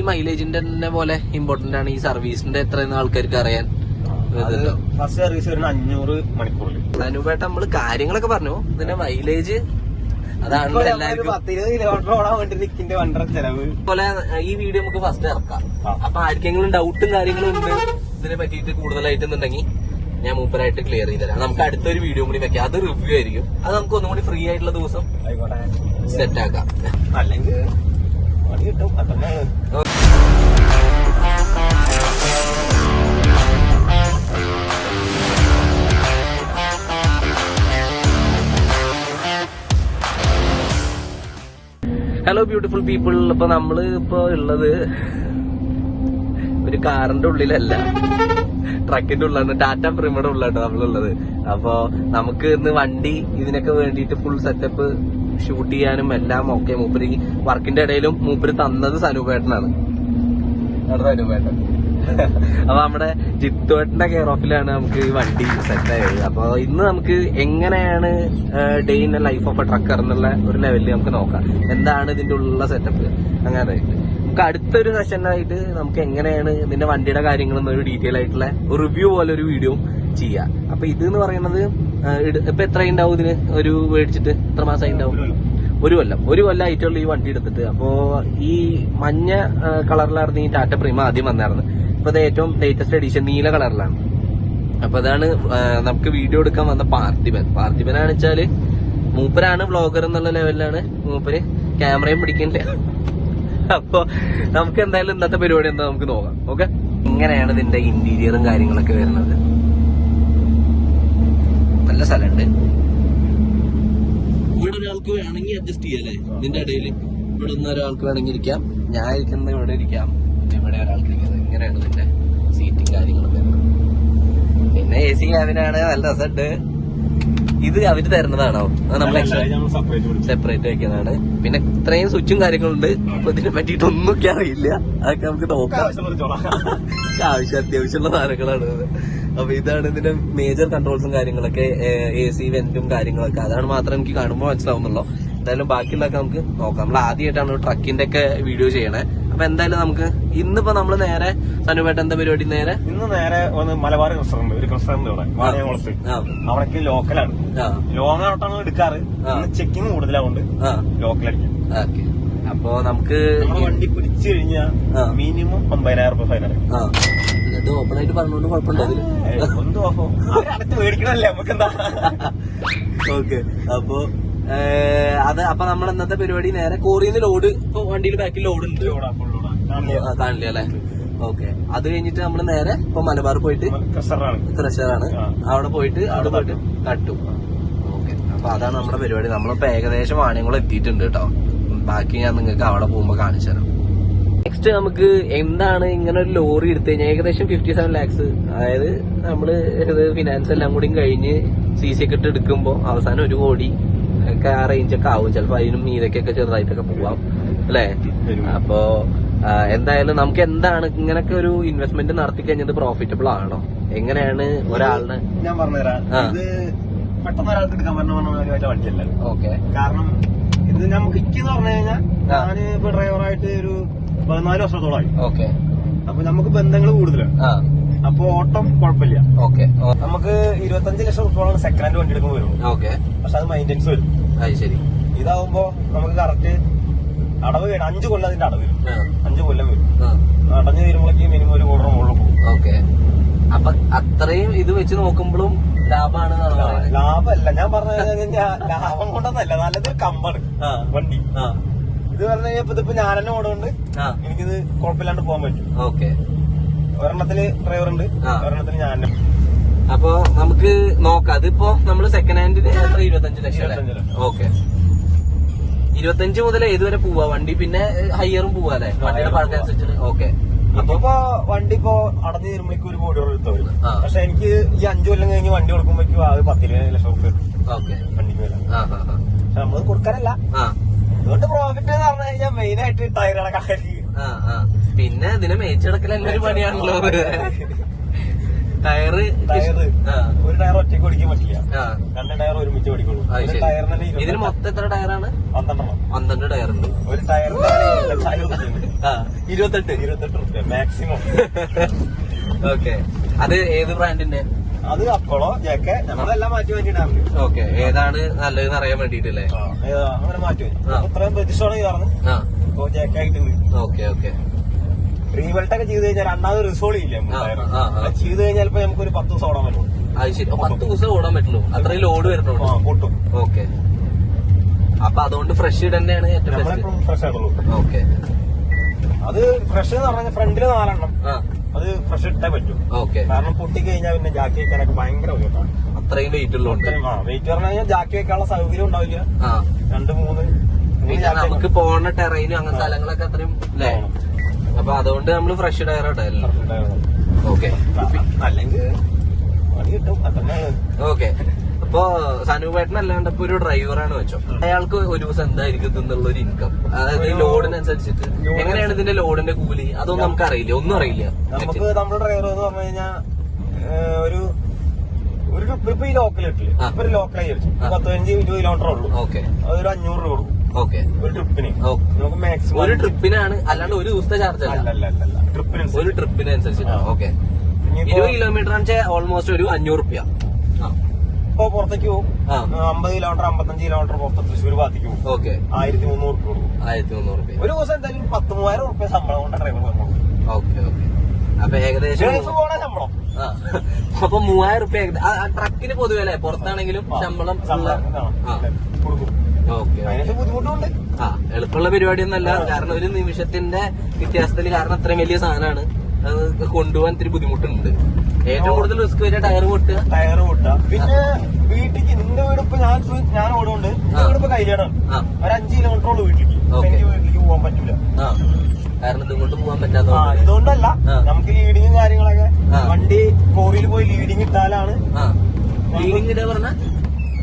ഈ മൈലേജിന്റെ തന്നെ പോലെ ഇമ്പോർട്ടന്റ് ആണ് ഈ സർവീസിന്റെ എത്രയെന്ന് ആൾക്കാർക്ക് അറിയാൻ. ഫസ്റ്റ് സർവീസ് വരുന്ന അഞ്ഞൂറ് മണിക്കൂറിൽ അനുപേട്ട നമ്മൾ കാര്യങ്ങളൊക്കെ പറഞ്ഞു. ഇതിന്റെ മൈലേജ് അതാണ് എല്ലാവർക്കും. പോലെ ഈ വീഡിയോ നമുക്ക് ഫസ്റ്റ് ഇറക്കാം. അപ്പൊ ആർക്കെങ്കിലും ഡൗട്ടും കാര്യങ്ങളും ഉണ്ട് ഇതിനെ പറ്റിയിട്ട് കൂടുതലായിട്ടെന്നുണ്ടെങ്കിൽ ഞാൻ മൂപ്പരായിട്ട് ക്ലിയർ ചെയ്ത് തരാം. നമുക്ക് അടുത്തൊരു വീഡിയോ കൂടി വെക്കാം. അത് റിവ്യൂ ആയിരിക്കും. അത് നമുക്ക് ഒന്നും കൂടി ഫ്രീ ആയിട്ടുള്ള ദിവസം സെറ്റ് ആക്കാം. അല്ലെങ്കിൽ കിട്ടും അതന്നെ ഹലോ ബ്യൂട്ടിഫുൾ പീപ്പിൾ ഇപ്പൊ നമ്മൾ ഇപ്പൊ ഉള്ളത് ഒരു കാറിന്റെ ഉള്ളിലല്ല. ട്രക്കിന്റെ ഉള്ളാണ് ടാറ്റ പ്രിമയുടെ ഉള്ളാട്ടോ നമ്മളുള്ളത്. അപ്പൊ നമുക്ക് ഇന്ന് വണ്ടി ഇതിനൊക്കെ വേണ്ടിയിട്ട് ഫുൾ സെറ്റപ്പ് ഷൂട്ട് ചെയ്യാനും എല്ലാം ഒക്കെ മൂപ്പര് വർക്കിന്റെ ഇടയിലും മൂപ്പര് തന്നത് സനൂപേട്ടനാണ്. സനൂപേട്ടൻ. അപ്പൊ നമ്മുടെ ജിത്തുവേട്ടന്റെ കെയർ ഓഫിലാണ് നമുക്ക് ഈ വണ്ടി സെറ്റ് ആയത്. അപ്പൊ ഇന്ന് നമുക്ക് എങ്ങനെയാണ് day in life of a trucker എന്നുള്ള ഒരു ലെവലിൽ നമുക്ക് നോക്കാം. എന്താണ് ഇതിന്റെ ഉള്ള സെറ്റപ്പ് അങ്ങനെ. നമുക്ക് അടുത്തൊരു സെഷനായിട്ട് നമുക്ക് എങ്ങനെയാണ് ഇതിന്റെ വണ്ടിയുടെ കാര്യങ്ങൾ എന്നൊരു ഡീറ്റെയിൽ ആയിട്ടുള്ള റിവ്യൂ പോലെ ഒരു വീഡിയോ ചെയ്യാം. അപ്പൊ ഇത് എന്ന് പറയുന്നത് ഇപ്പൊ എത്ര ഉണ്ടാവും ഇതിന്? ഒരു മേടിച്ചിട്ട് എത്ര മാസമായി ഉണ്ടാവും? ഒരു കൊല്ലം. ഒരു കൊല്ലം. ആയിട്ടുള്ള ഈ വണ്ടി എടുത്തിട്ട്. അപ്പോ ഈ മഞ്ഞ കളറിലായിരുന്നു ഈ ടാറ്റ പ്രീമ ആദ്യം വന്നായിരുന്നു ഇപ്പൊ അത് ഏറ്റവും ലേറ്റസ്റ്റ് എഡീഷൻ നീല കളറിലാണ്. അപ്പൊ അതാണ് നമുക്ക് വീഡിയോ എടുക്കാൻ വന്ന പാർത്ഥിപൻ പാർത്ഥിപനാണെന്ന് വെച്ചാൽ മൂപ്പരാണ് ബ്ലോഗർ എന്നുള്ള ലെവലിലാണ് മൂപ്പര് ക്യാമറയും പിടിക്കണില്ല. അപ്പൊ നമുക്ക് എന്തായാലും ഇന്നത്തെ പരിപാടി എന്താ നമുക്ക് നോക്കാം. ഓക്കെ ഇങ്ങനെയാണ് ഇതിന്റെ ഇന്റീരിയറും കാര്യങ്ങളൊക്കെ വരുന്നത്. നല്ല സ്ഥലമുണ്ട്. ഇവിടെ ഒരാൾക്ക് വേണമെങ്കിൽ അഡ്ജസ്റ്റ് ചെയ്യാല്ലേ ഇതിന്റെ ഇടയിൽ ഇവിടെ നിന്ന് ഒരാൾക്ക് വേണമെങ്കിൽ ഇരിക്കാം. ഞാൻ ഇരിക്കുന്നത് ഇവിടെ ഇരിക്കാം. പിന്നെ ഇവിടെ ഒരാൾക്ക് ഇരിക്കുന്നത് ഇങ്ങനെയാണ് ഇതിന്റെ സീറ്റും കാര്യങ്ങളും വരുന്നത്. പിന്നെ എ സി ക്യാബിനാണ് നല്ല രസമുണ്ട്. ഇത് അവർ തരുന്നതാണോ? നമ്മൾ സെപ്പറേറ്റ് വെക്കുന്നതാണ്. പിന്നെ ഇത്രയും സ്വിച്ചും കാര്യങ്ങളുണ്ട് അപ്പൊ ഇതിനെ പറ്റിയിട്ട് ഒന്നും ഒക്കെ അറിയില്ല അതൊക്കെ നമുക്ക് നോക്കാം. ആവശ്യം അത്യാവശ്യമുള്ള സാധനങ്ങളാണ്. അപ്പൊ ഇതാണ് ഇതിന്റെ മേജർ കൺട്രോൾസും കാര്യങ്ങളൊക്കെ എ സി വെന്റും കാര്യങ്ങളൊക്കെ. അതാണ് മാത്രം എനിക്ക് കാണുമ്പോൾ മനസ്സിലാവുന്നുള്ളൂ. എന്തായാലും ബാക്കിയുള്ളതൊക്കെ നമുക്ക് നോക്കാം. നമ്മൾ ആദ്യമായിട്ടാണ് ട്രക്കിന്റെ ഒക്കെ വീഡിയോ ചെയ്യണേ. അപ്പൊ എന്തായാലും നമുക്ക് ഇന്നിപ്പോ നമ്മൾ നേരെ സനുപേട്ട എന്താ പരിപാടി നേരെ? ഇന്ന് നേരെ ഒന്ന് മലബാർ റെസ്റ്റോറന്റ് ഒരു റെസ്റ്റോറന്റ് ഇവിടെ അവിടേക്ക് ലോക്കലാണ് ലോങ് ഔട്ടാണ് എടുക്കാറ്. ചെക്കിങ് കൂടുതലാവുണ്ട് ലോക്കലടിക്കും അപ്പൊ നമുക്ക് വണ്ടി പിടിച്ചു കഴിഞ്ഞാൽ മിനിമം ഒമ്പതിനായിരം രൂപ ഫൈൻ അടക്കും ഇത് ഓപ്പൺ ആയിട്ട് പറഞ്ഞോണ്ട് കുഴപ്പമുണ്ടോ അതിൽ. ഓക്കെ അപ്പൊ അത് അപ്പൊ നമ്മൾ ഇന്നത്തെ പരിപാടി നേരെ കോറിന്ന് ലോഡ് ഇപ്പൊ വണ്ടിയിൽ ബാക്കിൽ ലോഡ് ഉണ്ട്. കാണില്ല അല്ലെ? ഓക്കെ അത് കഴിഞ്ഞിട്ട് നമ്മൾ നേരെ ഇപ്പൊ മലബാർ പോയിട്ട് ക്രഷറാണ് അവിടെ പോയിട്ട് അവിടെ പോയിട്ട് കട്ടു. ഓക്കെ അപ്പൊ അതാണ് നമ്മുടെ പരിപാടി. നമ്മളിപ്പോ ഏകദേശം വാണിയങ്ങൾ എത്തിയിട്ടുണ്ട് കേട്ടോ. ബാക്കി ഞാൻ നിങ്ങൾക്ക് അവിടെ പോകുമ്പോ കാണിച്ചു തരാം നെക്സ്റ്റ് നമുക്ക് എന്താണ് ഇങ്ങനെ ഒരു ലോറി എടുത്തു കഴിഞ്ഞാൽ ഏകദേശം ഫിഫ്റ്റി സെവൻ ലാക്സ് അതായത് നമ്മൾ ഫിനാൻസ് എല്ലാം കൂടി കഴിഞ്ഞ് സി സി ഒക്കെ ഇട്ട് എടുക്കുമ്പോ അവസാനം ഒരു കോടി ഒക്കെ ആ റേഞ്ച് ഒക്കെ ആവും. ചിലപ്പോ അതിനും മീതക്കൊക്കെ ചെറുതായിട്ടൊക്കെ പോവാം. അല്ലേ? അപ്പോ എന്തായാലും നമുക്ക് എന്താണ് ഇങ്ങനൊക്കെ ഒരു ഇൻവെസ്റ്റ്മെന്റ് നടത്തി കഴിഞ്ഞത് പ്രോഫിറ്റബിൾ ആണോ? എങ്ങനെയാണ് ഒരാളിന് ഞാൻ പറഞ്ഞുതരാം. പെട്ടെന്ന് ഒരാൾക്ക് എടുക്കാൻ പറഞ്ഞ വണ്ടിയല്ല. ഓക്കെ കാരണം ഇത് നമുക്ക് ഇക്കെന്ന് പറഞ്ഞു കഴിഞ്ഞാൽ ഞാൻ ഇപ്പൊ ഡ്രൈവറായിട്ട് ഒരു പതിനാല് വർഷത്തോളമായി ഓക്കെ. അപ്പൊ നമുക്ക് ബന്ധങ്ങൾ കൂടുതലാണ്. അപ്പൊ ഓട്ടം കുഴപ്പമില്ല. ഓക്കെ. നമുക്ക് ഇരുപത്തഞ്ച് ലക്ഷം റുപ്യോളം സെക്കൻഡ് ഹാൻഡ് വണ്ടി എടുക്കുമ്പോൾ വരും ഓക്കെ. പക്ഷെ അത് മൈന്റൻസ് വരും. അത് ശരി. ഇതാവുമ്പോ നമുക്ക് കറക്റ്റ് അടവ് വേണം. അഞ്ചു കൊല്ലം അതിന്റെ അടവ് വരും. അഞ്ചു കൊല്ലം വരും. അടഞ്ഞു തീരുമ്പോഴേക്ക് മിനിമം ഒരു കോടറ മുകളിൽ പോകും. ഓക്കെ. അപ്പൊ അത്രയും ഇത് വെച്ച് നോക്കുമ്പോഴും ലാഭമാണ് ലാഭമല്ല. ഞാൻ പറഞ്ഞ ലാഭം കൊണ്ടൊന്നല്ല. നല്ലതൊരു കമ്പാണ്. വണ്ടി. ഇത് പറഞ്ഞു കഴിഞ്ഞാൽ ഇതിപ്പോ ഞാൻ തന്നെ ഓടുകൊണ്ട് എനിക്കിത് കുഴപ്പമില്ലാണ്ട് പോകാൻ പറ്റും. ഓക്കെ. ഒരെണ്ണത്തിൽ ഡ്രൈവർ ഉണ്ട്. ഒരെണ്ണത്തിന് ഞാൻ അപ്പൊ നമുക്ക് നോക്കാം. അതിപ്പോ നമ്മൾ സെക്കൻഡ് ഹാൻഡിന് എത്ര? ഇരുപത്തഞ്ച് ലക്ഷം. ഓക്കെ. ഇരുപത്തഞ്ച് മുതൽ ഏതുവരെ പോവാ. വണ്ടി പിന്നെ ഹയറും പോവാ അല്ലെ? വണ്ടിയുടെ പഴക്കം അനുസരിച്ചിട്ട്. ഓക്കെ. അപ്പൊ വണ്ടി ഇപ്പൊ അടഞ്ഞു തീരുമ്പോഴേക്ക് ഒരു കോടി രൂപ എടുത്തു പക്ഷെ എനിക്ക് ഈ അഞ്ചു കൊല്ലം കഴിഞ്ഞ് വണ്ടി കൊടുക്കുമ്പോഴേക്കും ആ പത്തിരുപത് ലക്ഷം റുപ്യ വണ്ടിക്ക് വില. പക്ഷെ നമ്മൾ കൊടുക്കാനല്ല. അതുകൊണ്ട് പ്രോഫിറ്റ് എന്ന് പറഞ്ഞു കഴിഞ്ഞാൽ മെയിൻ ആയിട്ട് ടയറുകളെ കാര്യം പിന്നെ ഇതിനെ മേച്ചടക്കൽ ഒരു പണിയാണല്ലോ. Tyre tyre. ഒരു ടയർ ഒറ്റയ്ക്ക് ഓടിക്കാൻ പറ്റില്ല. രണ്ട് ടയർ ഒരുമിച്ച് ഓടിക്കുള്ളൂ. ടയറിന് ഇതിന് മൊത്തം എത്ര ടയറാണ്? പന്ത്രണ്ടെണ്ണം. പന്ത്രണ്ട് ടയർ ഉണ്ട് ഒരു ടയർ ഇരുപത്തെട്ട്. ഇരുപത്തെട്ട് റുപ്യ മാക്സിമം. ഓക്കെ. അത് ഏത് ബ്രാൻഡിന്റെ? അത് അപ്പോളോ ജെക്കെ നമ്മളെല്ലാം മാറ്റി വേണ്ടിട്ടാണ് ഓക്കെ. ഏതാണ് നല്ലതെന്ന് അറിയാൻ വേണ്ടിട്ടല്ലേ അങ്ങനെ മാറ്റി. അത്രയും ഇത്രയും ജെക്കെ ആയിട്ടുണ്ട് ഓക്കെ ഓക്കെ. റീവെൽട്ട് ഒക്കെ ചെയ്ത് കഴിഞ്ഞാൽ രണ്ടാമത് റിസോൾവ് ഇല്ല. അത് ചെയ്ത് കഴിഞ്ഞാൽ ഇപ്പൊ നമുക്ക് ഒരു പത്ത് ദിവസം ഓടാൻ പറ്റും അത് ശരി. പത്ത് ദിവസം ഓടാൻ പറ്റുള്ളൂ. അത്രയും ലോഡ് വരുന്നുള്ളൂ പൊട്ടും. ഓക്കെ. അപ്പൊ അതുകൊണ്ട് ഫ്രഷ് തന്നെയാണ് ഏറ്റവും ഫ്രഷ് ആയിട്ടുള്ളൂ. ഓക്കെ. അത് ഫ്രഷ് എന്ന് പറഞ്ഞാൽ ഫ്രണ്ടിൽ നാലെണ്ണം. അത് ഫ്രഷ് ഇട്ടേ പറ്റും. ഓക്കെ. കാരണം പൊട്ടി കഴിഞ്ഞാൽ പിന്നെ ജാക്കി വെക്കാനൊക്കെ ഭയങ്കര ബുദ്ധിമുട്ടാണ് അത്രയും വെയിറ്റ് ഉള്ളു വെയിറ്റ് പറഞ്ഞു കഴിഞ്ഞാൽ ജാക്കി വെക്കാനുള്ള സൗകര്യം ഉണ്ടാവില്ല. രണ്ട് മൂന്ന്. നമുക്ക് പോണ ടെറൈനും അങ്ങനെ സ്ഥലങ്ങളൊക്കെ അത്രയും. അപ്പൊ അതുകൊണ്ട് നമ്മൾ ഫ്രഷ് ടയർ ഇടല്ലോ. ഓക്കെ അല്ലെങ്കിൽ ഓക്കെ അപ്പൊ സനുപേട്ടൻ അല്ലാണ്ട് ഇപ്പൊ ഒരു ഡ്രൈവറാണ് വെച്ചോ. അയാൾക്ക് ഒരു ദിവസം എന്തായിരിക്കും എന്നുള്ള ഒരു ഇൻകം അതായത് ഈ ലോഡിനനുസരിച്ചിട്ട്. എങ്ങനെയാണ് ഇതിന്റെ ലോഡിന്റെ കൂലി? അതൊന്നും നമുക്ക് അറിയില്ല ഒന്നും അറിയില്ല. നമുക്ക് നമ്മുടെ ഡ്രൈവർ എന്ന് പറഞ്ഞു കഴിഞ്ഞാൽ ഒരു ഒരു ഇപ്പൊ ഈ ലോക്കൽ ഇട്ടില്ല? ഇപ്പൊ ഒരു ലോക്കലായി. പത്ത് പതിനഞ്ച് ഇരുപത് കിലോമീറ്റർ ഉള്ളൂ. ഓക്കെ അതൊരു അഞ്ഞൂറ് രൂപ കൊടുക്കും. ഓക്കെ ഒരു ട്രിപ്പിന്. നമുക്ക് മാക്സിമം ഒരു ട്രിപ്പിനാണ് അല്ലാണ്ട് ഒരു ദിവസത്തെ ചാർജ് അല്ല. ട്രിപ്പിന് ഒരു ട്രിപ്പിന് ഒരു ട്രിപ്പിനനുസരിച്ചിട്ടാണ് ഓക്കെ ഇരുപത് കിലോമീറ്റർ വെച്ചാൽ ഓൾമോസ്റ്റ് ഒരു അഞ്ഞൂറ് റുപ്യ. ഇപ്പൊ പുറത്തേക്ക് പോകും അമ്പത് കിലോമീറ്റർ അമ്പത്തഞ്ച് കിലോമീറ്റർ പുറത്ത് തൃശ്ശൂർ ഭാഗത്തേക്ക് പോകും ഓക്കെ ആയിരത്തി മുന്നൂറ് രൂപ കൊടുക്കും. ആയിരത്തി മുന്നൂറ് റുപ്യ. ഒരു ദിവസം എന്തായാലും പത്ത് മൂവായിരം റുപ്യ ശമ്പളം കൊണ്ട് ഡ്രൈവർ ഓക്കെ ഓക്കെ അപ്പൊ ഏകദേശം ശമ്പളം. അപ്പൊ മൂവായിരം റുപ്യ ട്രക്കിന് പൊതുവെ അല്ലേ? പുറത്താണെങ്കിലും ശമ്പളം. കൊടുക്കും. അതിനൊക്കെ ബുദ്ധിമുട്ടുണ്ട്. ആ എളുപ്പമുള്ള പരിപാടിയൊന്നല്ല കാരണം ഒരു നിമിഷത്തിന്റെ വ്യത്യാസത്തിൽ കാരണം അത്രയും വലിയ സാധനമാണ്. അത് കൊണ്ടുപോകാൻ ഇത്തിരി ബുദ്ധിമുട്ടുണ്ട്. ഏറ്റവും കൂടുതൽ റിസ്ക് വരിക ടയർ പൊട്ടുക. ടയർ പൊട്ടുക. പിന്നെ വീട്ടിലേക്ക് നിന്റെ വീട് ഇപ്പൊ ഞാൻ ഞാൻ ഓടുകൊണ്ട് നിന്റെ വീടിപ്പോ കൈലേടാണ് ഒരു അഞ്ച് കിലോമീറ്റർ ഉള്ളു വീട്ടിലേക്ക്. എനിക്ക് വീട്ടിലേക്ക് പോകാൻ പറ്റൂല. കാരണം ഇതുകൊണ്ട് പോകാൻ പറ്റാത്ത ഇതുകൊണ്ടല്ല. നമുക്ക് ലീഡിങ്ങും കാര്യങ്ങളൊക്കെ വണ്ടി കോറിയിൽ പോയി ലീഡിങ് ഇട്ടാലാണ് ലീഡിങ് ഇടാ പറഞ്ഞ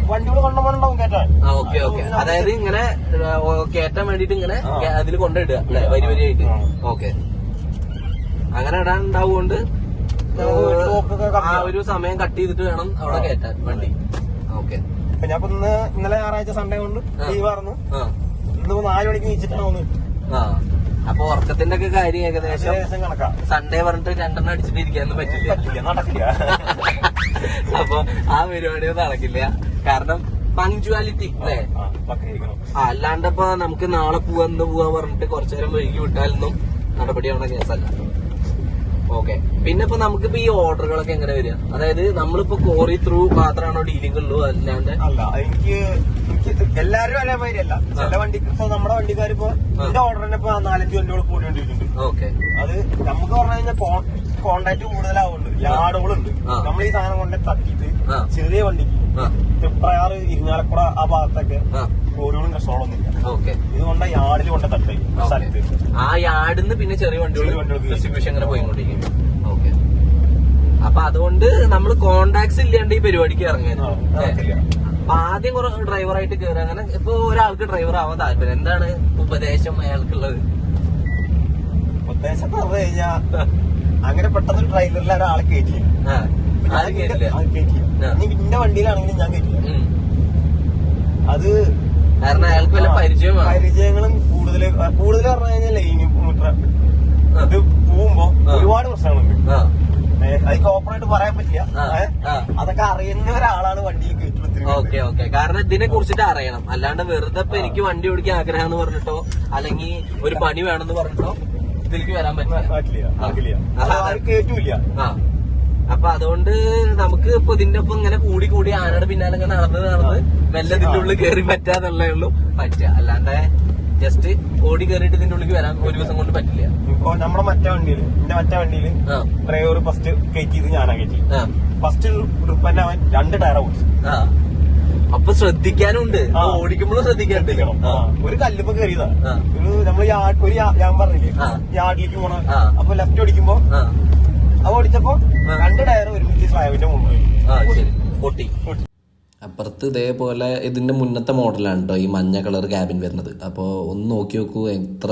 വണ്ടി ഇവിടെ കൊണ്ടുപോകണ്ടാവും കേട്ടാൻ ആ ഓക്കെ ഓക്കെ. അതായത് ഇങ്ങനെ കേറ്റാൻ വേണ്ടിട്ട് ഇങ്ങനെ. അതിൽ കൊണ്ടിടുക അല്ലെ? വരി വരിയായിട്ട്. ഓക്കെ. അങ്ങനെ ഇടാൻ ഉണ്ടാവുകൊണ്ട് ആ ഒരു സമയം കട്ട് ചെയ്തിട്ട് വേണം അവിടെ കേറ്റാൻ വണ്ടി. ഓക്കെ. ഞാൻ ഇന്ന് ഇന്നലെ ഞായറാഴ്ച സൺഡേ കൊണ്ട്. ലീവായിരുന്നു ഇന്ന് നാല് മണിക്ക് നീച്ചിട്ടാണ് ആ. അപ്പൊ ഉറക്കത്തിന്റെ ഒക്കെ കാര്യം ഏകദേശം സൺഡേ പറഞ്ഞിട്ട് രണ്ടെണ്ണം അടിച്ചിട്ട് ഇരിക്കാനൊന്നും പറ്റില്ല നടക്കില്ല. അപ്പൊ ആ പരിപാടി ഒന്നും നടക്കില്ല. കാരണം പങ്ക്ച്വാലിറ്റി അല്ലേ? ആ, പക്ക ആ അല്ലാണ്ട് ഇപ്പൊ നമുക്ക് നാളെ പോവാ ഇന്ന് പോവാ പറഞ്ഞിട്ട് കുറച്ചു നേരം വൈകി വിട്ടാലൊന്നും നടപടിയാവുന്ന കേസല്ല. ഓക്കെ. പിന്നെ ഇപ്പൊ നമുക്കിപ്പോ ഈ ഓർഡറുകളൊക്കെ എങ്ങനെ വരിക? അതായത് നമ്മളിപ്പോ കോറി ത്രൂ മാത്രമാണോ ഡീലിംഗ് ഉള്ളൂ അല്ലാണ്ട്? അല്ല എനിക്ക് എനിക്ക് എല്ലാരും ഒരേ മാതിരി ചില വണ്ടിക്ക് ഇപ്പൊ നമ്മുടെ വണ്ടിക്കാർ ഇപ്പൊ എന്റെ ഓർഡറിന് ഇപ്പൊ നാലഞ്ച് വണ്ടികൾ കൂടി ഓക്കെ. അത് നമുക്ക് പറഞ്ഞു കഴിഞ്ഞാൽ കോണ്ടാക്ട് കൂടുതലാവുന്നുണ്ട്. യാർഡുകളുണ്ട്. നമ്മൾ ഈ സാധനം കൊണ്ട് തട്ടിട്ട് ചെറിയ വണ്ടിക്ക് തെപ്പയാറ് ഇരിങ്ങാലക്കുട ആ ഭാഗത്തൊക്കെ ഓരോന്നും കോറികളും കഷ്ടങ്ങളൊന്നും ഇല്ല ഓക്കെ ഇതുകൊണ്ട് യാർഡിൽ കൊണ്ട് തട്ടി സ്ഥലത്ത്. ആ യാർഡിൽ നിന്ന് പിന്നെ ചെറിയ വണ്ടികൾ ഡിസ്ട്രിബ്യൂഷൻ ഇങ്ങനെ പോയിക്കൊണ്ടിരിക്കും ഓക്കെ. അപ്പൊ അതുകൊണ്ട് നമ്മൾ കോണ്ടാക്ട്സ് ഇല്ലാണ്ട് ഈ പരിപാടിക്ക് ഇറങ്ങിയത് ആദ്യം കുറെ ഡ്രൈവറായിട്ട് കയറുക അങ്ങനെ ഇപ്പൊ ഒരാൾക്ക് ഡ്രൈവർ ആവാൻ താല്പര്യം. എന്താണ് ഉപദേശം അയാൾക്കുള്ളത്? ഉപദേശം പറഞ്ഞു കഴിഞ്ഞാ അങ്ങനെ പെട്ടെന്ന് ഒരു ഡ്രൈവറിൽ ഒരാളെ കയറ്റി അത് നിന്റെ വണ്ടിയിലാണെങ്കിലും ഞാൻ കയറ്റില്ല അത് കാരണം അയാൾക്ക് വല്ല പരിചയങ്ങളും കൂടുതൽ കൂടുതൽ പറഞ്ഞു കഴിഞ്ഞാൽ ലൈന് ഇത് പോകുമ്പോ. ഒരുപാട് പ്രശ്നങ്ങളുണ്ട്. അത് കോപ്പറേറ്റ് പറയാൻ പറ്റില്ല. അതൊക്കെ അറിയുന്ന ഒരാളാണ് വണ്ടിയിൽ ഓക്കെ ഓക്കെ. കാരണം ഇതിനെ കുറിച്ചിട്ട് അറിയണം. അല്ലാണ്ട് വെറുതെ ഇപ്പൊ എനിക്ക് വണ്ടി ഓടിക്കാൻ ആഗ്രഹം എന്ന് പറഞ്ഞിട്ടോ അല്ലെങ്കിൽ ഒരു പണി വേണമെന്ന് പറഞ്ഞിട്ടോ ഇതിലേക്ക് വരാൻ പറ്റില്ല. പറ്റില്ല ആ. ആരും അപ്പൊ അതുകൊണ്ട് നമുക്ക് ഇപ്പൊ ഇതിന്റെ ഒപ്പം ഇങ്ങനെ കൂടി കൂടി ആനയുടെ പിന്നാലെ ഇങ്ങനെ നടന്ന് നടന്ന് മെല്ലെ ഇതിന്റെ ഉള്ളിൽ കയറി പറ്റാന്നുള്ളേ ഉള്ളൂ. പറ്റുക അല്ലാണ്ട് ജസ്റ്റ് ഓടി കയറിയിട്ട് ഇതിന്റെ ഉള്ളിൽ വരാൻ ഒരു ദിവസം കൊണ്ട് പറ്റില്ല. ഇപ്പൊ നമ്മുടെ മറ്റേ വണ്ടിയിൽ എന്റെ മറ്റേ വണ്ടിയിൽ ആ. ഡ്രൈവർ ഫസ്റ്റ് കയറ്റിയത് ഞാനാ കയറ്റി ഫസ്റ്റ് ട്രിപ്പ് തന്നെ അവൻ രണ്ട് ടയർ ഓടിച്ചു. ആ. അപ്പൊ ശ്രദ്ധിക്കാനുണ്ട്. ഓടിക്കുമ്പോഴും ശ്രദ്ധിക്കാനുണ്ട്. ഒരു കല്ലുമ്പോ കയറിയതാ. ഒരു നമ്മൾ യാ- ഒരു ഞാൻ പറഞ്ഞില്ലേ. യാർഡിലേക്ക് പോണ. അപ്പൊ ലെഫ്റ്റ് ഓടിക്കുമ്പോ അപ്പൊ അത് ഓടിച്ചപ്പോ രണ്ട് ടയർ ഒരുമിച്ച് സ്ലാബിന്റെ മുകളിൽ ആ ശരി. പൊട്ടി. അപ്പുറത്ത് ഇതേപോലെ ഇതിന്റെ മുന്നത്തെ മോഡലാണ് കേട്ടോ ഈ മഞ്ഞ കളർ ക്യാബിൻ വരുന്നത്. അപ്പോൾ ഒന്ന് നോക്കി നോക്കൂ എത്ര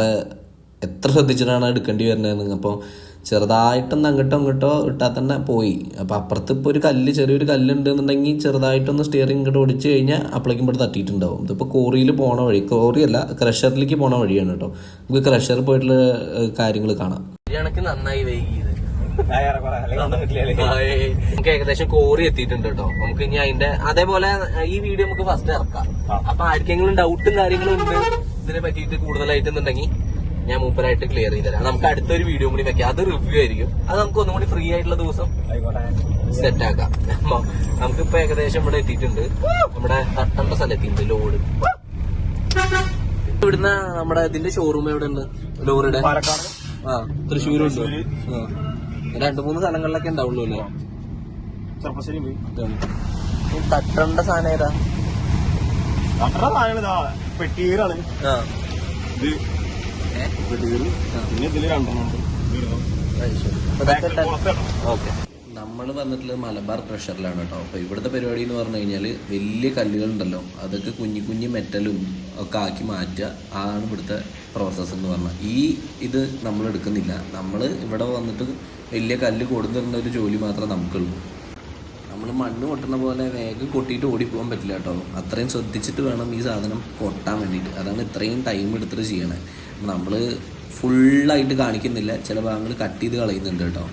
എത്ര ശ്രദ്ധിച്ചിട്ടാണ് എടുക്കേണ്ടി വരുന്നത് അപ്പോൾ ചെറുതായിട്ടൊന്ന് അങ്ങോട്ടോ ഇങ്ങോട്ടോ ഇട്ടാൽ തന്നെ പോയി. അപ്പോൾ അപ്പുറത്ത് ഇപ്പോൾ ഒരു കല്ല് ചെറിയൊരു കല്ലുണ്ട് എന്നുണ്ടെങ്കിൽ ചെറുതായിട്ടൊന്ന് സ്റ്റിയറിംഗ് ഇങ്ങോട്ട് ഓടിച്ച് കഴിഞ്ഞാൽ അപ്പോഴേക്കും ഇവിടെ തട്ടിയിട്ടുണ്ടാവും. ഇതിപ്പോൾ കോറിയിൽ പോണ വഴി കോറിയല്ല ക്രഷറിലേക്ക് പോണ വഴിയാണ് കേട്ടോ. നമുക്ക് ക്രഷറിൽ പോയിട്ടുള്ള കാര്യങ്ങൾ കാണാം. നന്നായി വൈകിയത്. നമുക്ക് ഏകദേശം കോറി എത്തിയിട്ടുണ്ട് കേട്ടോ. നമുക്ക് ഇനി അതിന്റെ അതേപോലെ ഈ വീഡിയോ നമുക്ക് ഫസ്റ്റ് ഇറക്കാം. അപ്പൊ ആർക്കെങ്കിലും ഡൗട്ടും കാര്യങ്ങളും ഉണ്ട് ഇതിനെ പറ്റിയിട്ട് കൂടുതലായിട്ടുണ്ടെങ്കിൽ ഞാൻ മൂപ്പരായിട്ട് ക്ലിയർ ചെയ്ത് തരാം നമുക്ക് അടുത്തൊരു വീഡിയോ കൂടി വെക്കാം. അത് റിവ്യൂ ആയിരിക്കും. അത് നമുക്ക് ഒന്നും കൂടി ഫ്രീ ആയിട്ടുള്ള ദിവസം സെറ്റ് ആക്കാം. അപ്പൊ നമുക്കിപ്പോ ഏകദേശം ഇവിടെ എത്തിയിട്ടുണ്ട്. നമ്മുടെ തട്ടണ്ട സ്ഥലത്തിണ്ട് ലോഡ് ഇവിടുന്ന് നമ്മുടെ ഇതിന്റെ ഷോറൂം എവിടെ ഉണ്ട് ലോറിയുടെ? പാലക്കാട്. ആ തൃശ്ശൂരുണ്ട്. രണ്ടു മൂന്ന് സ്ഥലങ്ങളിലൊക്കെ ഉണ്ടാവുള്ളൂ അല്ലേ? തട്ടണ്ട സാധനം ഏതാ? തട്ടണ്ട സാധനം ഇതാ ആ. ഇത് നമ്മൾ വന്നിട്ടുള്ളത് മലബാർ പ്രഷറിലാണ് കേട്ടോ. അപ്പോൾ ഇവിടുത്തെ പരിപാടി എന്ന് പറഞ്ഞു കഴിഞ്ഞാൽ വലിയ കല്ലുകൾ ഉണ്ടല്ലോ അതൊക്കെ കുഞ്ഞു കുഞ്ഞു മെറ്റലും ഒക്കെ ആക്കി മാറ്റുക ആണ് ഇവിടുത്തെ പ്രോസസ്സ് എന്ന് പറഞ്ഞാൽ ഈ ഇത് നമ്മൾ എടുക്കുന്നില്ല നമ്മൾ ഇവിടെ വന്നിട്ട് വലിയ കല്ല് കൊടുത്തിരുന്ന ഒരു ജോലി മാത്രമേ നമുക്കുള്ളൂ. നമ്മൾ മണ്ണ് കൊട്ടുന്ന പോലെ വേഗം കൊട്ടിയിട്ട് ഓടിപ്പോകാൻ പറ്റില്ല കേട്ടോ. അത്രയും ശ്രദ്ധിച്ചിട്ട് വേണം ഈ സാധനം കൊട്ടാൻ വേണ്ടിയിട്ട്. അതാണ് ഇത്രയും ടൈം എടുത്തിട്ട് ചെയ്യണേ. നമ്മൾ ഫുള്ളായിട്ട് കാണിക്കുന്നില്ല. ചില ഭാഗങ്ങൾ കട്ട് ചെയ്ത് കളയുന്നുണ്ട് കേട്ടോ.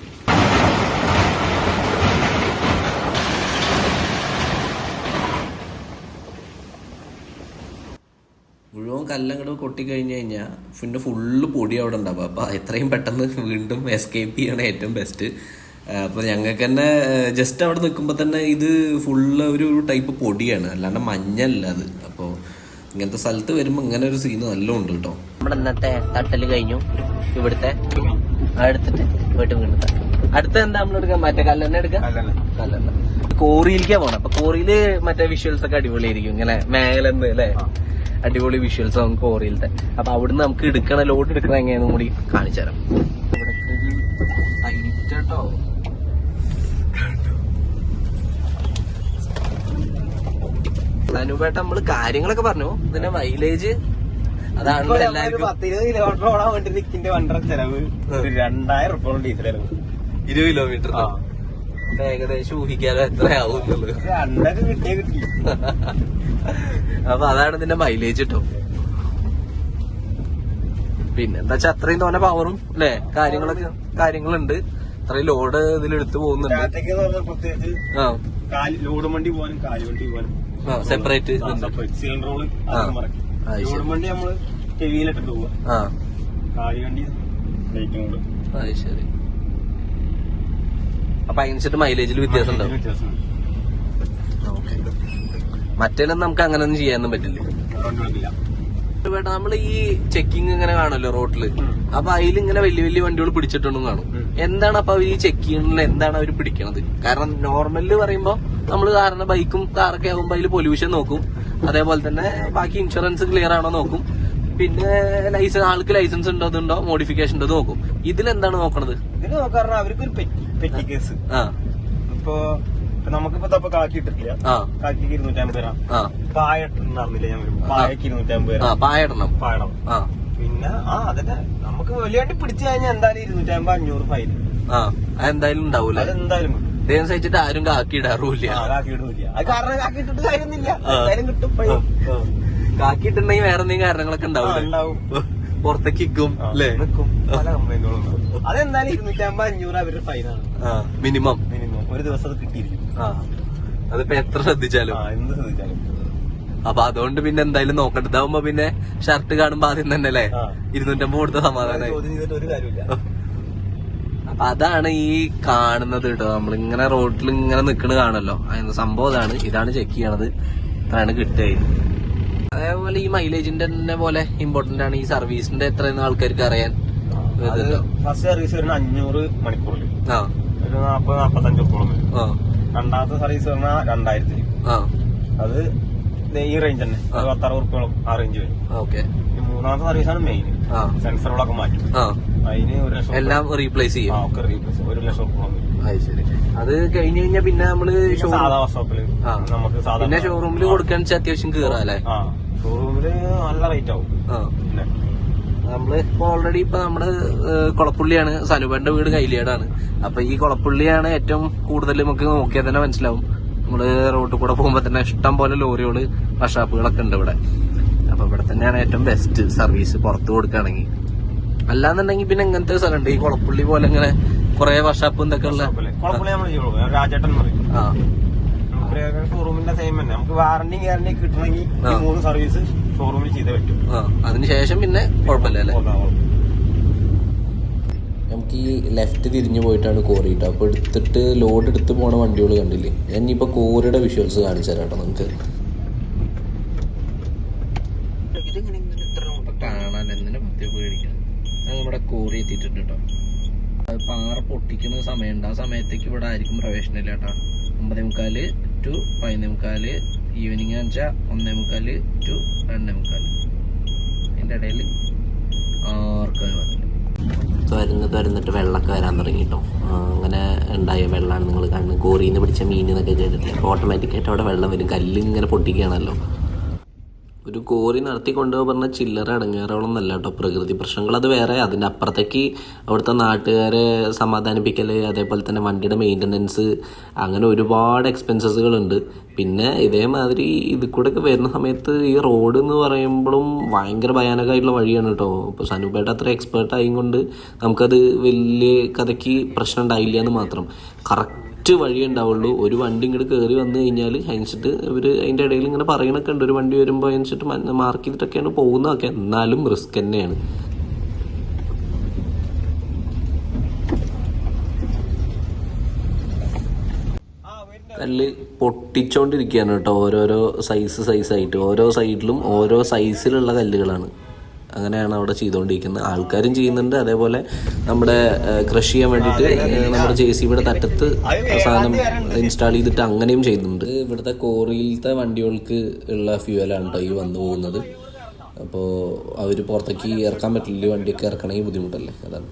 മുഴുവൻ കല്ലും കൊട്ടി കൊട്ടിക്കഴിഞ്ഞു കഴിഞ്ഞാൽ പിന്നെ ഫുള്ള് പൊടി അവിടെ ഉണ്ടാവും. അപ്പോൾ എത്രയും പെട്ടെന്ന് വീണ്ടും എസ്കേപ്പ് ചെയ്യണം ഏറ്റവും ബെസ്റ്റ് അപ്പോൾ ഞങ്ങൾക്ക് തന്നെ ജസ്റ്റ് അവിടെ നിൽക്കുമ്പോൾ തന്നെ ഇത് ഫുള്ള് ഒരു ടൈപ്പ് പൊടിയാണ്. അല്ലാണ്ട് മഞ്ഞല്ല അത്. അപ്പോൾ ഇങ്ങനത്തെ സ്ഥലത്ത് വരുമ്പോൾ ഇങ്ങനെ ഒരു സീന് നല്ല ഉണ്ട് കേട്ടോ. നമ്മുടെ ഇന്നത്തെ തട്ടൽ കഴിഞ്ഞു. ഇവിടുത്തെ എടുത്തിട്ട് വീട്ടിൽ അടുത്ത എന്താ നമ്മൾ എടുക്കാൻ? മറ്റേ കല്ലെണ്ണ എടുക്കാം? കല്ലെണ്ണ. കോറിയിലേക്കാ പോണം. അപ്പൊ കോറിയിൽ മറ്റേ വിഷ്വൽസ് ഒക്കെ അടിപൊളിയായിരിക്കും. ഇങ്ങനെ മേലെന്ന് അല്ലേ? അടിപൊളി വിഷ്വൽസ് ആണ് കോറിയിലത്തെ. അപ്പൊ അവിടുന്ന് നമുക്ക് എടുക്കണ ലോട്ട് എടുക്കണ എങ്ങനെയാണെന്നും കൂടി കാണിച്ചു തരാം. അനുപേട്ട നമ്മൾ കാര്യങ്ങളൊക്കെ പറഞ്ഞു. ഇതിന്റെ മൈലേജ് അതാണ് കിലോമീറ്റർ ഓടാൻ വേണ്ടി നിക്കിന്റെ വണ്ടറ ചെലവ് രണ്ടായിരം ഉറുപ്പ ഡീസൽ ചെലവ് ഇരുപത് കിലോമീറ്റർ. ഏകദേശം ഊഹിക്കാലോ എത്രയാവും എന്നുള്ളത്. കിട്ടിയേ കിട്ടി. അപ്പൊ അതാണ് ഇതിന്റെ മൈലേജ് കേട്ടോ പിന്നെ എന്താ വെച്ചാ അത്രയും തോന്നെ പവറും അല്ലെ? കാര്യങ്ങളൊക്കെ കാര്യങ്ങളുണ്ട്. അത്രയും ലോഡ് ഇതിൽ എടുത്തു പോകുന്നുണ്ട് ലോഡ് വണ്ടി പോകാനും കാൽ വണ്ടി പോകാനും സെപ്പറേറ്റ് സിലിണ്ടർ റോൾ വണ്ടി നമ്മൾ ഹെവിയിലിട്ടിട്ട് പോവാ. കാലി വണ്ടി കൂടെ അത് ശരി. അപ്പൊ അതിനനുസരിച്ച് മൈലേജിൽ വ്യത്യാസം ഉണ്ടാവും. ഓക്കെ. നമുക്ക് അങ്ങനെ ഒന്നും ചെയ്യാനൊന്നും പറ്റില്ല. നമ്മൾ നമ്മൾ ഈ ചെക്കിങ് ഇങ്ങനെ കാണുമല്ലോ റോട്ടിൽ. അപ്പൊ അതിൽ ഇങ്ങനെ വലിയ വലിയ വണ്ടികൾ പിടിച്ചിട്ടുണ്ടെന്ന് കാണും. എന്താണ് അപ്പൊ അവർ ഈ ചെക്ക് ചെയ്യണത് എന്താണ് അവർ പിടിക്കണത്? കാരണം നോർമലിൽ പറയുമ്പോ നമ്മൾ കാരണം ബൈക്കും കാറൊക്കെ ആകുമ്പോ അതിൽ പൊല്യൂഷൻ നോക്കും. അതേപോലെ തന്നെ ബാക്കി ഇൻഷുറൻസ് ക്ലിയർ ആണോ നോക്കും. പിന്നെ ലൈസൻസ് ആൾക്ക് ലൈസൻസ് ഉണ്ടോ അതുണ്ടോ മോഡിഫിക്കേഷൻ ഉണ്ടോ നോക്കും. ഇതിലെന്താണ് നോക്കണത്? ഇതിന് അവർക്ക് ഒരു പെറ്റി പെറ്റി കേസ്. ആ. ഇപ്പൊ നമുക്കിപ്പോ തപ്പ കാക്കി ഇട്ടിട്ടില്ല കാക്കിക്ക് ഇരുന്നൂറ്റമ്പത് തരാം ആ. പായ ഇട്ടിട്ടുണ്ടായിരുന്നില്ല ഞാൻ വരുമ്പോ പായക്ക് ഇരുന്നൂറ്റമ്പത് തരാം പായടണം. പായണം ആ. പിന്നെ ആ അതന്നെ. നമുക്ക് വലിയാണ്ട് പിടിച്ചു കഴിഞ്ഞാൽ എന്തായാലും ഇരുന്നൂറ്റമ്പത് അഞ്ഞൂറ് ഫൈൻ ആ അതെന്തായാലും ഉണ്ടാവൂല അതെന്തായാലും ദൈവം സഹിച്ചിട്ട് ആരും കാക്കി ഇടാറുമില്ല. കാക്കി ഇടുന്നില്ല. അത് കാരണം കാക്കി ഇട്ടിട്ട് കാര്യമൊന്നുമില്ല. എന്തായാലും കിട്ടും പൈ. കാക്കി ഇട്ടുണ്ടെങ്കിൽ വേറെ എന്തെങ്കിലും കാരണങ്ങളൊക്കെ ഉണ്ടാവും. പുറത്തേക്ക് നിൽക്കും അല്ലേ. പല. അതെന്തായാലും ഇരുന്നൂറ്റമ്പത് അഞ്ഞൂറ് അവരുടെ ഫൈനാണ് മിനിമം മിനിമം ഒരു ദിവസം അത് കിട്ടിയിരിക്കും. അതിപ്പോ എത്ര ശ്രദ്ധിച്ചാലും. ആ എന്ത് ശ്രദ്ധിച്ചാലും. അപ്പൊ അതുകൊണ്ട് പിന്നെ എന്തായാലും നോക്കണ്ട. ഇതാവുമ്പോ പിന്നെ ഷർട്ട് കാണുമ്പോ ആദ്യം തന്നെ അല്ലേ? ആ. ഇരുന്നൂറ്റമ്പത് കൊടുത്ത സമാധാനമായി ചോദ്യം ചെയ്തിട്ട് ഒരു കാര്യമില്ല അപ്പൊ അതാണ് ഈ കാണുന്നത് കേട്ടോ. നമ്മളിങ്ങനെ റോഡിൽ ഇങ്ങനെ നിക്കണ കാണല്ലോ അതിന് സംഭവം ഇതാണ് ഇതാണ് ചെക്ക് ചെയ്യണത്. ഇത്രയാണ് കിട്ടുക. അതേപോലെ ഈ മൈലേജിന്റെ തന്നെ പോലെ ഇമ്പോർട്ടന്റ് ആണ് ഈ സർവീസിന്റെ എത്രയെന്ന് ആൾക്കാർക്ക് അറിയാൻ. അത് ഫസ്റ്റ് സർവീസ് വരുന്ന അഞ്ഞൂറ് മണിക്കൂറിൽ ആ. ഒരു നാപ്പത് നാപ്പത്തഞ്ചോളം വരും രണ്ടാമത്തെ സർവീസ് പറഞ്ഞാൽ രണ്ടായിരത്തി അത് ഈ റേഞ്ച് തന്നെ. പത്താറ് ഉറുപ്പോളം ആ റേഞ്ച് വരും. മൂന്നാമത്തെ സർവീസാണ് മെയിൻ സെൻസറുകളൊക്കെ മാറ്റി. അതിന് ഒരു ലക്ഷം എല്ലാം റീപ്ലേസ് ചെയ്യും. ഒക്കെ റീപ്ലേസ് ഒരു ലക്ഷം ഉറുപ്പോളം വരും. അത് ശരി. അത് കഴിഞ്ഞ് കഴിഞ്ഞാൽ പിന്നെ നമ്മൾ സാധാ വർക്ക്ഷോപ്പിൽ നമുക്ക് സാധാ ഷോറൂമിൽ കൊടുക്കാൻ അത്യാവശ്യം കേറാല്ലേ അല്ലേ? ഷോറൂമിൽ നല്ല റേറ്റ് ആവും. നമ്മൾ ഇപ്പൊ ഓൾറെഡി ഇപ്പൊ നമ്മൾ കുളപ്പുള്ളിയാണ്. സനുപന്റെ വീട് കൈലിയാടാണ്. അപ്പൊ ഈ കുളപ്പുള്ളിയാണ് ഏറ്റവും കൂടുതൽ നമുക്ക് നോക്കിയാൽ തന്നെ മനസ്സിലാവും. നമ്മൾ റോഡിൽ കൂടെ പോകുമ്പോ തന്നെ ഇഷ്ടം പോലെ ലോറിയോൾ വർഷാപ്പുകളൊക്കെ ഉണ്ട് ഇവിടെ. അപ്പൊ ഇവിടെ തന്നെയാണ് ഏറ്റവും ബെസ്റ്റ് സർവീസ് പുറത്ത് കൊടുക്കുകയാണെങ്കിൽ. അല്ലാന്നുണ്ടെങ്കിൽ പിന്നെ ഇങ്ങനത്തെ സ്ഥലമുണ്ട്. ഈ കുളപ്പുള്ളി പോലെ ഇങ്ങനെ കുറെ വർഷാപ്പ് എന്തൊക്കെ ഉള്ള രാജേട്ടൻ ഷോറൂമിന്റെ സെയിം തന്നെ. നമുക്ക് വാറണ്ടി ഗ്യാരണ്ടി കിട്ടണമെങ്കിൽ മൂന്ന് സർവീസ് ഷോറൂമിൽ ചെയ്തേ പറ്റും. ആ അതിനുശേഷം പിന്നെ കുഴപ്പമില്ല അല്ലേ? നമുക്ക് ഈ ലെഫ്റ്റ് തിരിഞ്ഞു പോയിട്ടാണ് കോറി കേട്ടോ അപ്പോൾ എടുത്തിട്ട് ലോഡ് എടുത്ത് പോണ വണ്ടികൾ കണ്ടില്ലേ? ഞാൻ ഇനിയിപ്പോൾ കോറിയുടെ വിഷ്വൽസ് കാണിച്ചു തരാം കേട്ടോ നമുക്ക്. കാണാൻ എന്തിനാ പറ്റി പേടിക്കണം നമ്മുടെ കോറി എത്തിയിട്ടുണ്ട് കേട്ടോ. പാറ പൊട്ടിക്കുന്ന സമയമുണ്ട്. ആ സമയത്തേക്ക് ഇവിടെ ആയിരിക്കും പ്രവേശനമില്ല കേട്ടോ. ഒമ്പതേ മുക്കാൽ ടു പതിനേ മുക്കാൽ ഈവനിങ് എന്ന് വെച്ചാൽ ഒന്നേ മുക്കാൽ ടു രണ്ടേ മുക്കാൽ. അതിന്റെ ഇടയിൽ ആർക്കും വന്നില്ല തുരന്ന് തുരന്നിട്ട് വെള്ളമൊക്കെ വരാൻ തുടങ്ങി കേട്ടോ അങ്ങനെ ഉണ്ടായ വെള്ളമാണ് നിങ്ങൾ കാണുന്നത്. കോറിയിൽ നിന്ന് പിടിച്ച മീൻ എന്നൊക്കെ കേട്ടിട്ടില്ല? അപ്പോൾ ഓട്ടോമാറ്റിക്കായിട്ട് അവിടെ വെള്ളം വരും. കല്ല് ഇങ്ങനെ പൊട്ടിക്കുകയാണല്ലോ. ഒരു കോറി നടത്തി കൊണ്ടുപോകാൻ പറഞ്ഞാൽ ചില്ലറ അടങ്ങാറോളം നല്ല കേട്ടോ. പ്രകൃതി പ്രശ്നങ്ങൾ അത് വേറെ. അതിന്റെ അപ്പുറത്തേക്ക് അവിടുത്തെ നാട്ടുകാരെ സമാധാനിപ്പിക്കൽ അതേപോലെ തന്നെ വണ്ടിയുടെ മെയിന്റനൻസ് അങ്ങനെ ഒരുപാട് എക്സ്പെൻസസുകളുണ്ട് പിന്നെ ഇതേമാതിരി ഇത് കൂടെ ഒക്കെ വരുന്ന സമയത്ത് ഈ റോഡ് എന്ന് പറയുമ്പോഴും ഭയങ്കര ഭയാനകമായിട്ടുള്ള വഴിയാണ് കേട്ടോ. ഇപ്പോൾ സനുപേട്ട അത്ര എക്സ്പേർട്ട് ആയും കൊണ്ട് നമുക്കത് വലിയ കഥയ്ക്ക് പ്രശ്നം ഉണ്ടായില്ല എന്ന് മാത്രം. കറക്റ്റ് വഴി ഉണ്ടാവുള്ളൂ. ഒരു വണ്ടി ഇങ്ങോട്ട് കയറി വന്നു കഴിഞ്ഞാൽ അതിനനുസരിച്ചിട്ട് ഇവർ അതിന്റെ ഇടയിൽ ഇങ്ങനെ പറയണൊക്കെ ഉണ്ട്. ഒരു വണ്ടി വരുമ്പോൾ അതിനനുസരിച്ചിട്ട് മാർക്ക് ചെയ്തിട്ടൊക്കെയാണ് പോകുന്നതൊക്കെ. എന്നാലും റിസ്ക് തന്നെയാണ്. കല്ല് പൊട്ടിച്ചോണ്ടിരിക്കുകയാണ് കേട്ടോ. ഓരോരോ സൈസ് സൈസായിട്ട് ഓരോ സൈഡിലും ഓരോ സൈസിലുള്ള കല്ലുകളാണ്. അങ്ങനെയാണ് അവിടെ ചെയ്തുകൊണ്ടിരിക്കുന്നത് ആൾക്കാരും ചെയ്യുന്നുണ്ട്. അതേപോലെ നമ്മുടെ കൃഷി ചെയ്യാൻ വേണ്ടിയിട്ട് നമ്മുടെ ജെ സി ബിയുടെ തറ്റത്ത് സാധനം ഇൻസ്റ്റാൾ ചെയ്തിട്ട് അങ്ങനെയും ചെയ്യുന്നുണ്ട്. ഇവിടുത്തെ കോറിയിലത്തെ വണ്ടികൾക്ക് ഉള്ള ഫ്യൂവലാണ് കേട്ടോ ഈ വന്നു പോകുന്നത്. അപ്പോൾ അവർ പുറത്തേക്ക് ഇറക്കാൻ പറ്റില്ല. വണ്ടിയൊക്കെ ഇറക്കണമെങ്കിൽ ബുദ്ധിമുട്ടല്ലേ? അതാണ്.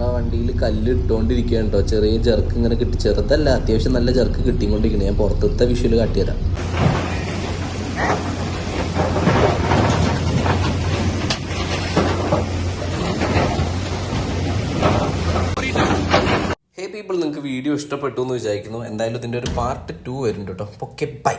നമ്മുടെ വണ്ടിയിൽ കല്ല് ഇട്ടുകൊണ്ടിരിക്കുകയാണ് കേട്ടോ ചെറിയ ജർക്ക് ഇങ്ങനെ കിട്ടി. ചെറുതല്ല അത്യാവശ്യം നല്ല ചെറുക്ക് കിട്ടിക്കൊണ്ടിരിക്കുന്നത് ഞാൻ പുറത്തത്തെ വിഷ്വൽ കാട്ടിയതാണ് ഹേ പീപ്പിൾ നിങ്ങൾക്ക് വീഡിയോ ഇഷ്ടപ്പെട്ടു എന്ന് വിചാരിക്കുന്നു. എന്തായാലും ഇതിന്റെ ഒരു പാർട്ട് ടു വരുന്നുണ്ട് കേട്ടോ ഓക്കെ ബൈ